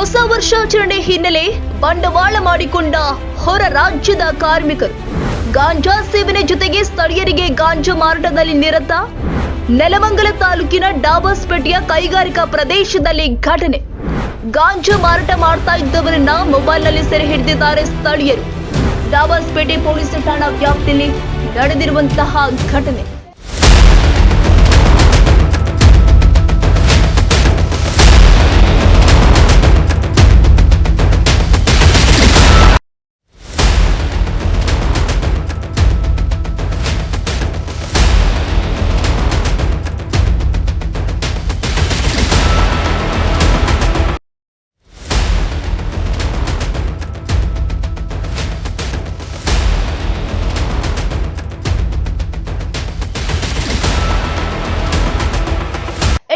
ಹೊಸ ವರ್ಷಾಚರಣೆ ಹಿನ್ನೆಲೆ ಬಂಡವಾಳ ಮಾಡಿಕೊಂಡ ಹೊರ ರಾಜ್ಯದ ಕಾರ್ಮಿಕರು. ಗಾಂಜಾ ಸೇವನೆ ಜೊತೆಗೆ ಸ್ಥಳೀಯರಿಗೆ ಗಾಂಜಾ ಮಾರಾಟದಲ್ಲಿ ನಿರತ ನೆಲಮಂಗಲ ತಾಲೂಕಿನ ಡಾಬಸ್ಪೇಟೆಯ ಕೈಗಾರಿಕಾ ಪ್ರದೇಶದಲ್ಲಿ ಘಟನೆ. ಗಾಂಜಾ ಮಾರಾಟ ಮಾಡ್ತಾ ಇದ್ದವರನ್ನ ಮೊಬೈಲ್ನಲ್ಲಿ ಸೆರೆ ಹಿಡಿದಿದ್ದಾರೆ ಸ್ಥಳೀಯರು. ಡಾಬಸ್ಪೇಟೆ ಪೊಲೀಸ್ ಠಾಣಾ ವ್ಯಾಪ್ತಿಯಲ್ಲಿ ನಡೆದಿರುವಂತಹ ಘಟನೆ.